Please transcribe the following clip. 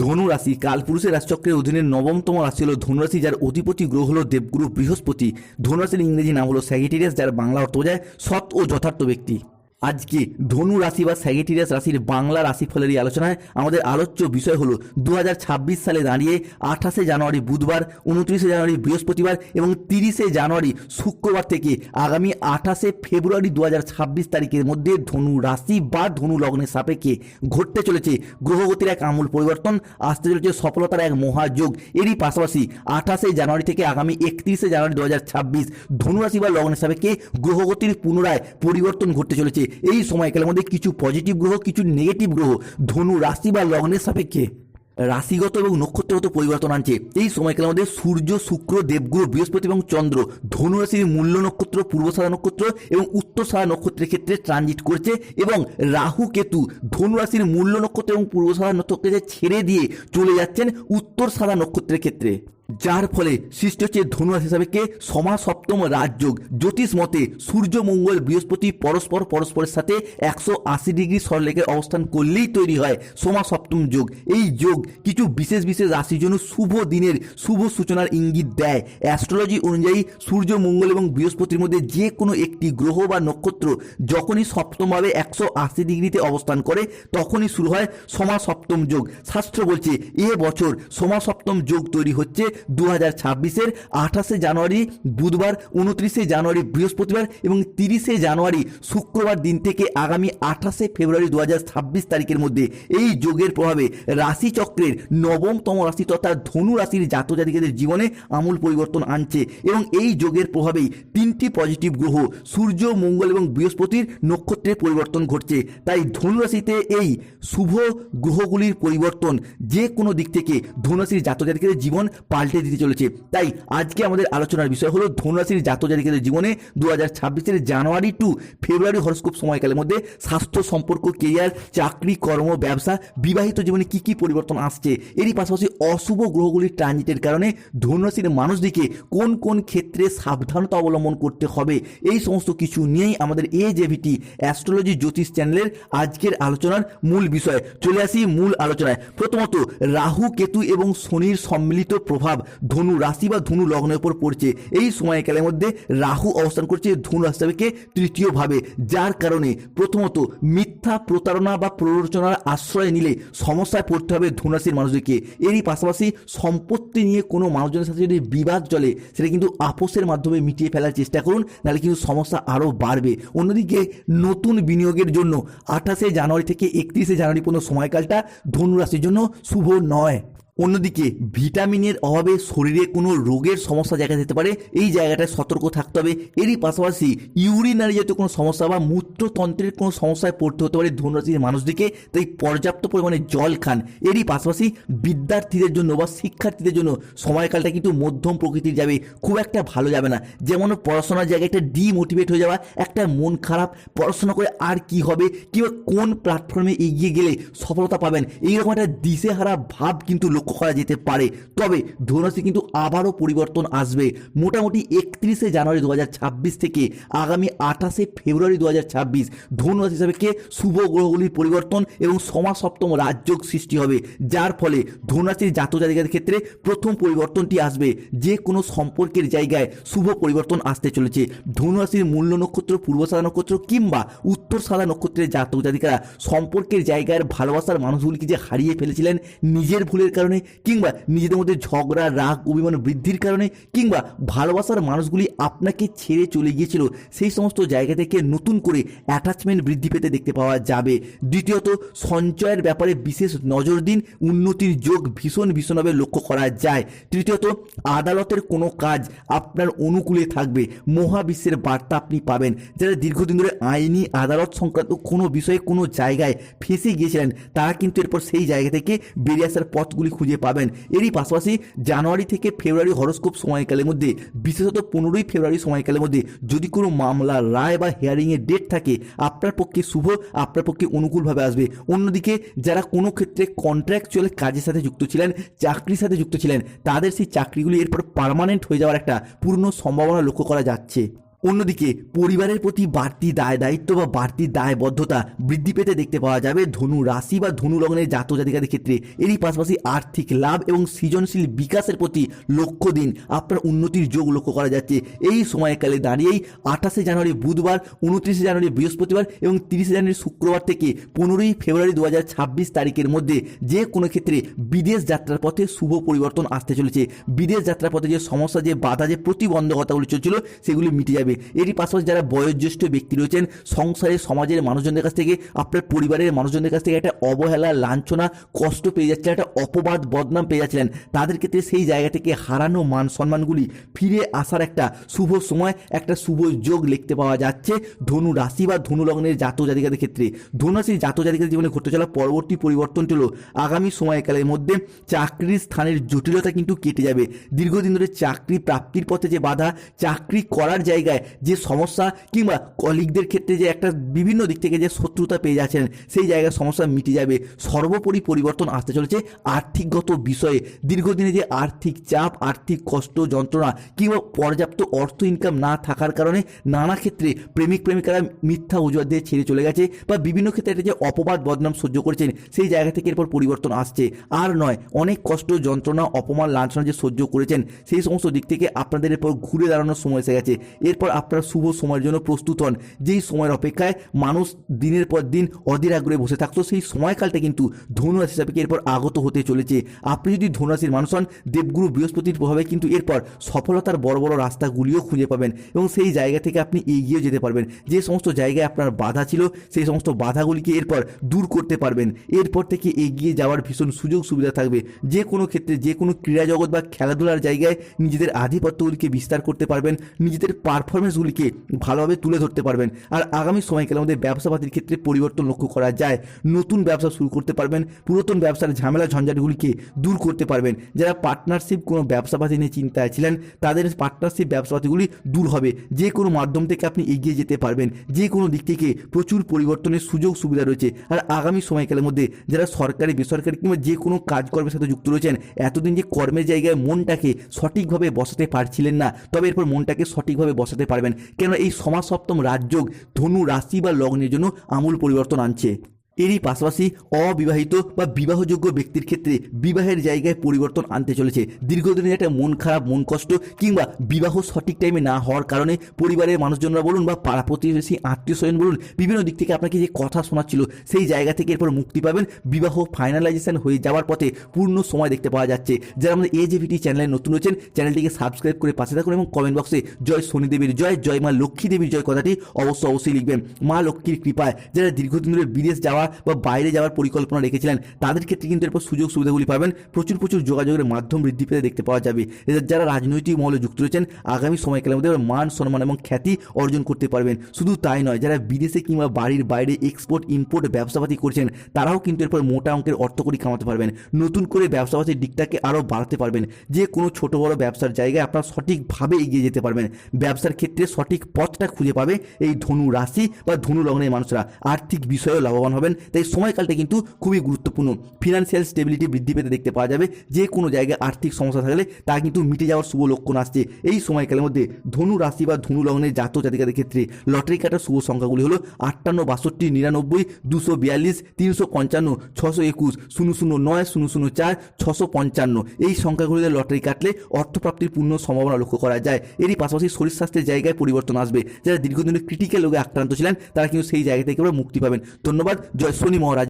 ধনু রাশি কালপুরুষের রাজচক্রের অধীনে নবমতম রাশি হল ধনুরাশি, যার অধিপতি গ্রহ হল দেবগুরু বৃহস্পতি। ধনুরাশির ইংরেজি নাম হল স্যাগিটেরিয়াস যার বাংলা অর্থ বোঝায় সৎ ও যথার্থ ব্যক্তি। আজকে ধনু রাশি বা স্যাগিটেরিয়াস রাশির বাংলা রাশিফলের এই আলোচনায় আমাদের আলোচ্য বিষয় হলো দু হাজার ছাব্বিশ সালে দাঁড়িয়ে আঠাশে জানুয়ারি বুধবার, উনত্রিশে জানুয়ারি বৃহস্পতিবার এবং তিরিশে জানুয়ারি শুক্রবার থেকে আগামী আঠাশে ফেব্রুয়ারি দু হাজার ছাব্বিশ তারিখের মধ্যে ধনু রাশি বা ধনু লগ্নের সাপেক্ষে ঘটতে চলেছে। গ্রহগতির এক আমূল পরিবর্তন, আসতে চলেছে সফলতার এক মহাযোগ। এরই পাশাপাশি আঠাশে জানুয়ারি থেকে আগামী একত্রিশে জানুয়ারি দু হাজার ছাব্বিশ ধনু রাশি বা লগ্নের সাপেক্ষে গ্রহগতির পুনরায় পরিবর্তন ঘটতে চলেছে। এই সময়কালের মধ্যে কিছু পজিটিভ গ্রহ, কিছু নেগেটিভ গ্রহ, ধনু, রাশি বা লগ্নের সাপেক্ষে রাশিগত এবং নক্ষত্রগত পরিবর্তন আনছে। এই সময়কালের মধ্যে সূর্য, শুক্র, দেবগুরু, বৃহস্পতি এবং চন্দ্র ধনু রাশির মূল্য নক্ষত্র, পূর্বসারা নক্ষত্র এবং উত্তরসারা নক্ষত্রের ক্ষেত্রে ট্রানজিট করছে এবং রাহু, কেতু ধনু রাশির মূল্য নক্ষত্র এবং পূর্বসারা নক্ষত্রকে ছেড়ে দিয়ে চলে যাচ্ছেন উত্তর সারা নক্ষত্রের ক্ষেত্রে। যার ফলে সৃষ্টি হচ্ছে ধনুরাশি সাপেক্ষে সমা, সপ্তম রাজযোগ। জ্যোতিষ মতে, সূর্য, মঙ্গল, বৃহস্পতি, পরস্পর, পরস্পরের সাথে একশো আশি ডিগ্রি সরলেখে অবস্থান করলেই তৈরি হয় সোমা, সপ্তম যোগ। এই যোগ কিছু বিশেষ বিশেষ রাশির জন্য শুভ দিনের শুভ সূচনার ইঙ্গিত দেয়। অ্যাস্ট্রোলজি অনুযায়ী সূর্য, মঙ্গল এবং বৃহস্পতির মধ্যে যে কোনো একটি গ্রহ বা নক্ষত্র যখনই সপ্তমভাবে একশো আশি ডিগ্রিতে অবস্থান করে, তখনই শুরু হয় সমা, সপ্তম যোগ। শাস্ত্র বলছে, এ বছর সমা, সপ্তম যোগ তৈরি হচ্ছে দু হাজার ছাব্বিশের আঠাশে জানুয়ারি, বুধবার উনত্রিশে জানুয়ারি বৃহস্পতিবার এবং তিরিশে জানুয়ারি শুক্রবার দিন থেকে আগামী আঠাশে ফেব্রুয়ারি দু হাজার ছাব্বিশ তারিখের মধ্যে। এই যোগের প্রভাবে রাশিচক্রের নবমতম রাশি তথা ধনু রাশির জাতজাতিকাদের জীবনে আমূল পরিবর্তন আনছে এবং এই যোগের প্রভাবেই তিনটি পজিটিভ গ্রহ, সূর্য, মঙ্গল এবং বৃহস্পতির নক্ষত্রের পরিবর্তন ঘটছে। তাই ধনু রাশিতে এই শুভ গ্রহগুলির পরিবর্তন যে কোনো দিক থেকে ধনুরাশির জাতজাতিকাদের জীবন পাল্টে দিতে চলেছে। তাই আজকে আমাদের আলোচনার বিষয় হলো ধনুরাশির জাতজাতিকাদের জীবনে দু হাজার ছাব্বিশের জানুয়ারি টু ফেব্রুয়ারি হরস্কোপ সময়কালের মধ্যে স্বাস্থ্য সম্পর্ক কেরিয়ার চাকরি, কর্ম, ব্যবসা, বিবাহিত জীবনে কি কি পরিবর্তন আসছে? এরই পাশাপাশি অশুভ গ্রহগুলির ট্রানজিটের কারণে ধনুরাশির মানুষদিকে কোন কোন ক্ষেত্রে সাবধানতা অবলম্বন করতে হবে? এই সমস্ত কিছু নিয়েই আমাদের এ জেভিটি অ্যাস্ট্রোলজি জ্যোতিষ চ্যানেলের আজকের আলোচনার মূল বিষয়। চলে আসি মূল আলোচনায়। প্রথমত, রাহু, কেতু এবং শনির সম্মিলিত প্রভাব। ধনু রাশি বা ধনু লগ্নের উপর পড়ছে। এই সময়কালের মধ্যে রাহু অবস্থান করছে ধনু রাশি থেকে তৃতীয়ভাবে, যার কারণে প্রথমত মিথ্যা প্রতারণা বা প্ররোচনার আশ্রয় নিলে সমস্যায় পড়তে হবে ধনুরাশির মানুষদেরকে। এরই পাশাপাশি সম্পত্তি নিয়ে কোনো মানুষজনের সাথে যদি বিবাদ চলে, সেটা কিন্তু আপোষের মাধ্যমে মিটিয়ে ফেলার চেষ্টা করুন, নাহলে কিন্তু সমস্যা আরও বাড়বে। অন্যদিকে নতুন বিনিয়োগের জন্য আঠাশে জানুয়ারি থেকে একত্রিশে জানুয়ারি পর্যন্ত সময়কালটা ধনুরাশির জন্য শুভ নয়। অন্যদিকে, ভিটামিনের অভাবে শরীরে কোনো রোগের সমস্যা দেখা যেতে পারে, এই জায়গাটায় সতর্ক থাকতে হবে। এরই পাশাপাশি ইউরিনারি জাতীয় কোনো সমস্যা বা মূত্রতন্ত্রের কোনো সমস্যায় পড়তে হতে পারে ধনুরাশির মানুষদিকে, তাই পর্যাপ্ত পরিমাণে জল খান। এরই পাশাপাশি বিদ্যার্থীদের জন্য বা শিক্ষার্থীদের জন্য সময়কালটা কিন্তু মধ্যম প্রকৃতির যাবে, খুব একটা ভালো যাবে না। যেমন পড়াশোনার জায়গায় একটা ডিমোটিভেট হয়ে যাওয়া, একটা মন খারাপ, পড়াশোনা করে আর কি হবে, কিংবা কোন প্ল্যাটফর্মে এগিয়ে গেলে সফলতা পাবেন, এইরকম একটা দিশেহারা ভাব কিন্তু লক্ষ্য করা যেতে পারে। তবে ধনুরাশি কিন্তু আবারও পরিবর্তন আসবে। মোটামুটি একত্রিশে জানুয়ারি দু হাজার ছাব্বিশ থেকে আগামী আঠাশে ফেব্রুয়ারি দু হাজার ছাব্বিশ ধনুরাশি হিসাবে শুভ গ্রহগুলির পরিবর্তন এবং সমাজ সপ্তম রাজযোগ সৃষ্টি হবে। যার ফলে ধনুরাশির জাতজাতিকাদের ক্ষেত্রে প্রথম পরিবর্তনটি আসবে। যে কোনো সম্পর্কের জায়গায় শুভ পরিবর্তন আসতে চলেছে। ধনুরাশির মূল্য নক্ষত্র পূর্ব সাদা নক্ষত্র কিংবা উত্তর সাদা নক্ষত্রের জাতক জাতিকারা সম্পর্কের জায়গার ভালোবাসার মানুষগুলিকে যে হারিয়ে ফেলেছিলেন, নিজের ভুলের কারণে কিংবা নিজেদের মধ্যে ঝগড়া, রাগ, অভিমান বৃদ্ধির কারণে কিংবা ভালোবাসার মানুষগুলি আপনাকে ছেড়ে চলে গিয়েছিল, সেই সমস্ত জায়গা থেকে নতুন করে অ্যাটাচমেন্ট বৃদ্ধি পেতে দেখতে পাওয়া যাবে। দ্বিতীয়ত, সঞ্চয়ের ব্যাপারে বিশেষ নজর দিন, উন্নতির যোগ ভীষণ ভীষণভাবে লক্ষ্য করা যায়। তৃতীয়ত, আদালতের কোনো কাজ আপনার অনুকূলে থাকবে, মহাবিশ্বের বার্তা আপনি পাবেন। যারা দীর্ঘদিন ধরে আইনি আদালত সংক্রান্ত কোনো বিষয়ে কোনো জায়গায় ফেঁসে গিয়েছিলেন, তারা কিন্তু এরপর সেই জায়গা থেকে বেরিয়ে আসার পথগুলি খুঁজে পাবেন। এরই পাশাপাশি জানুয়ারি থেকে ফেব্রুয়ারি হরস্কোপ সময়কালের মধ্যে, বিশেষত পনেরোই ফেব্রুয়ারি সময়কালের মধ্যে যদি কোনো মামলা, রায় বা হিয়ারিংয়ের ডেট থাকে, আপনার পক্ষে শুভ, আপনার পক্ষে অনুকূলভাবে আসবে। অন্যদিকে যারা কোনো ক্ষেত্রে কন্ট্রাকচুয়াল কাজের সাথে যুক্ত ছিলেন, চাকরির সাথে যুক্ত ছিলেন, তাদের সেই চাকরিগুলি এরপর পার্মানেন্ট হয়ে যাওয়ার একটা পূর্ণ সম্ভাবনা লক্ষ্য করা যাচ্ছে। অন্যদিকে পরিবারের প্রতি বাড়তি দায় দায়িত্ব বা বাড়তি দায়বদ্ধতা বৃদ্ধি পেতে দেখতে পাওয়া যাবে। ধনু রাশি বা ধনু লগ্নের জাত জাতিকাদের ক্ষেত্রে এরই পাশাপাশি আর্থিক লাভ এবং সৃজনশীল বিকাশের প্রতি লক্ষ্য দিন আপনার উন্নতির যোগ লক্ষ্য করা যাচ্ছে। এই সময়কালে দাঁড়িয়েই আঠাশে জানুয়ারি বুধবার, উনত্রিশে জানুয়ারি বৃহস্পতিবার এবং তিরিশে জানুয়ারি শুক্রবার থেকে পনেরোই ফেব্রুয়ারি দু হাজার ছাব্বিশ তারিখের মধ্যে যে কোনো ক্ষেত্রে বিদেশ যাত্রার পথে শুভ পরিবর্তন আসতে চলেছে। বিদেশ যাত্রার পথে যে সমস্যা, যে বাধা, যে প্রতিবন্ধকতাগুলি চলছিল, সেগুলি মিটে যাবে। এরই পাশাপাশি যারা বয়োজ্যেষ্ঠ ব্যক্তি রয়েছেন সংসারের সমাজের মানুষজনদের কাছ থেকে, আপনার পরিবারের মানুষজনদের কাছ থেকে একটা অবহেলা, লাঞ্ছনা, কষ্ট পেয়ে যাচ্ছিলেন একটা অপবাদ, বদনাম পেয়ে যাচ্ছিলেন। তাদের ক্ষেত্রে সেই জায়গা থেকে হারানো মান সম্মানগুলি ফিরে আসার একটা শুভ সময়, একটা শুভ যোগ লিখতে পাওয়া যাচ্ছে ধনু রাশি বা ধনু লগ্নের জাত জাতিকাদের ক্ষেত্রে। ধনু রাশির জাত জাতিকাদের জীবনে ঘটতে চলা পরবর্তী পরিবর্তনটি হলো, আগামী সময়কালের মধ্যে চাকরির স্থানের জটিলতা কিন্তু কেটে যাবে। দীর্ঘদিন ধরে চাকরি প্রাপ্তির পথে যে বাধা, চাকরি করার জায়গায় যে সমস্যা কিংবা কলিগদের ক্ষেত্রে যে একটা বিভিন্ন দিক থেকে যে শত্রুতা পেয়ে যাচ্ছেন, সেই জায়গার সমস্যা মিটে যাবে। সর্বোপরি পরিবর্তন আসতে চলেছে আর্থিকগত বিষয়ে। দীর্ঘদিনে যে আর্থিক চাপ, আর্থিক কষ্ট, যন্ত্রণা কিংবা পর্যাপ্ত অর্থ ইনকাম না থাকার কারণে নানা ক্ষেত্রে প্রেমিক প্রেমিকারা মিথ্যা অজুহাত দিয়ে ছেড়ে চলে গেছে বা বিভিন্ন ক্ষেত্রে একটা যে অপবাদ, বদনাম সহ্য করেছেন, সেই জায়গা থেকে এরপর পরিবর্তন আসছে। আর নয়, অনেক কষ্ট, যন্ত্রণা, অপমান, লাঞ্ছনা যে সহ্য করেছেন, সেই সমস্ত দিক থেকে আপনাদের এরপর ঘুরে দাঁড়ানোর সময় এসে গেছে। এরপর আপনারা শুভ সময়ের জন্য প্রস্তুত হন। যেই সময়ের অপেক্ষায় মানুষ দিনের পর দিন অধীর আগ্রহে বসে থাকতো, সেই সময়কালটা কিন্তু ধনু রাশি হিসাবে এরপর আগত হতে চলেছে। আপনি যদি ধনু রাশির মানুষ হন, দেবগুরু বৃহস্পতির প্রভাবে কিন্তু এরপর সফলতার বড় বড় রাস্তাগুলিও খুঁজে পাবেন এবং সেই জায়গা থেকে আপনি এগিয়ে যেতে পারবেন। যে সমস্ত জায়গায় আপনার বাধা ছিল, সেই সমস্ত বাধাগুলিকে এরপর দূর করতে পারবেন। এরপর থেকে এগিয়ে যাওয়ার ভীষণ সুযোগ সুবিধা থাকবে। যে কোনো ক্ষেত্রে, যে কোনো ক্রীড়া জগৎ বা খেলাধুলার জায়গায় নিজেদের আধিপত্যগুলিকে বিস্তার করতে পারবেন, নিজেদের পারফরমেন্সগুলিকে ভালোভাবে তুলে ধরতে পারবেন। আর আগামী সময়কালের মধ্যে ব্যবসাপাতির ক্ষেত্রে পরিবর্তন লক্ষ্য করা যায়। নতুন ব্যবসা শুরু করতে পারবেন, পুরাতন ব্যবসার ঝামেলা ঝঞ্ঝাটগুলিকে দূর করতে পারবেন। যারা পার্টনারশিপ কোনো ব্যবসাপাতি নিয়ে চিন্তায় ছিলেন, তাদের পার্টনারশিপ ব্যবসাপাতিগুলি দূর হবে। যে কোনো মাধ্যম থেকে আপনি এগিয়ে যেতে পারবেন। যে কোনো দিক থেকে প্রচুর পরিবর্তনের সুযোগ সুবিধা রয়েছে। আর আগামী সময়কালের মধ্যে যারা সরকারি, বেসরকারি কিংবা যে কোনো কাজকর্মের সাথে যুক্ত রয়েছেন, এতদিন যে কর্মের জায়গায় মনটাকে সঠিকভাবে বসাতে পারছিলেন না, তবে এরপর মনটাকে সঠিকভাবে বসাতে পারবেন। কেন এই সমাসপ্তম রাজযোগ ধনু রাশি বা লগ্নের জন্য আমূল পরিবর্তন আনছে। এরই পাশাপাশি অবিবাহিত বা বিবাহযোগ্য ব্যক্তির ক্ষেত্রে বিবাহের জায়গায় পরিবর্তন আনতে চলেছে। দীর্ঘদিনের একটা মন খারাপ, মন কষ্ট কিংবা বিবাহ সঠিক টাইমে না হওয়ার কারণে পরিবারের মানুষজনরা বলুন বা পাড়া প্রতিবেশী, আত্মীয় স্বজন বলুন, বিভিন্ন দিক থেকে আপনাকে যে কথা শোনাচ্ছিল, সেই জায়গা থেকে এরপর মুক্তি পাবেন। বিবাহ ফাইনালাইজেশন হয়ে যাওয়ার পথে পূর্ণ সময় দেখতে পাওয়া যাচ্ছে। যারা আমাদের এজেভিটি চ্যানেলে নতুন হয়েছেন চ্যানেলটিকে সাবস্ক্রাইব করে পাশে থাকুন এবং কমেন্ট বক্সে জয় শনিদেবীর জয় জয় মা লক্ষ্মী দেবীর জয় কথাটি অবশ্যই অবশ্যই লিখবেন। মা লক্ষ্মীর কৃপায়, যারা দীর্ঘদিন ধরে বিদেশ যাওয়া বা বাইরে যাওয়ার পরিকল্পনা রেখেছিলেন, তাদের ক্ষেত্রে কিন্তু এরপর সুযোগ সুবিধাগুলি পাবেন। প্রচুর প্রচুর যোগাযোগের মাধ্যম বৃদ্ধি পেতে দেখতে পাওয়া যাবে। যারা রাজনৈতিক মহলে যুক্ত রয়েছেন, আগামী সময়কালের মধ্যে মান, সম্মান এবং খ্যাতি অর্জন করতে পারবেন। শুধু তাই নয়, যারা বিদেশে কিংবা বাড়ির বাইরে এক্সপোর্ট ইম্পোর্ট ব্যবসাপাতি করছেন, তারাও কিন্তু এরপর মোটা অঙ্কের অর্থকরী কামাতে পারবেন। নতুন করে ব্যবসাপাতির দিকটাকে আরও বাড়াতে পারবেন। যে কোনো ছোট বড় ব্যবসার জায়গায় আপনারা সঠিকভাবে এগিয়ে যেতে পারবেন। ব্যবসার ক্ষেত্রে সঠিক পথটা খুঁজে পাবে এই ধনু রাশি বা ধনু লগ্নের মানুষরা। আর্থিক বিষয়েও লাভবান হবেন। তাই সময়কালটা কিন্তু খুবই গুরুত্বপূর্ণ। ফিনান্সিয়াল স্টেবিলিটি বৃদ্ধি পেতে দেখতে পাওয়া যাবে, যে কোনো জায়গায় আর্থিক সমস্যা থাকলে তা কিন্তু মিটে যাওয়ার শুভ লক্ষণ আসছে। এই সময়কালের মধ্যে ধনু রাশি বা ধনু লগ্নের জাত জাতিকাদের ক্ষেত্রে লটারি কাটার শুভ সংখ্যাগুলি হলো আটান্ন, বাষট্টি, নিরানব্বই, দুশো বিয়াল্লিশ, তিনশো পঞ্চান্ন, ছশো একুশ, শূন্য শূন্য নয়, শূন্য শূন্য চার, ছশো পঞ্চান্ন। এই সংখ্যাগুলিতে লটারি কাটলে অর্থপ্রাপ্তির পূর্ণ সম্ভাবনা লক্ষ্য করা যায়। এরই পাশাপাশি শরীর স্বাস্থ্যের জায়গায় পরিবর্তন আসবে। যারা দীর্ঘদিনের ক্রিটিক্যাল রোগে আক্রান্ত ছিলেন, তারা কিন্তু সেই জায়গা থেকে মুক্তি পাবেন। ধন্যবাদ জয় শনি মহারাজ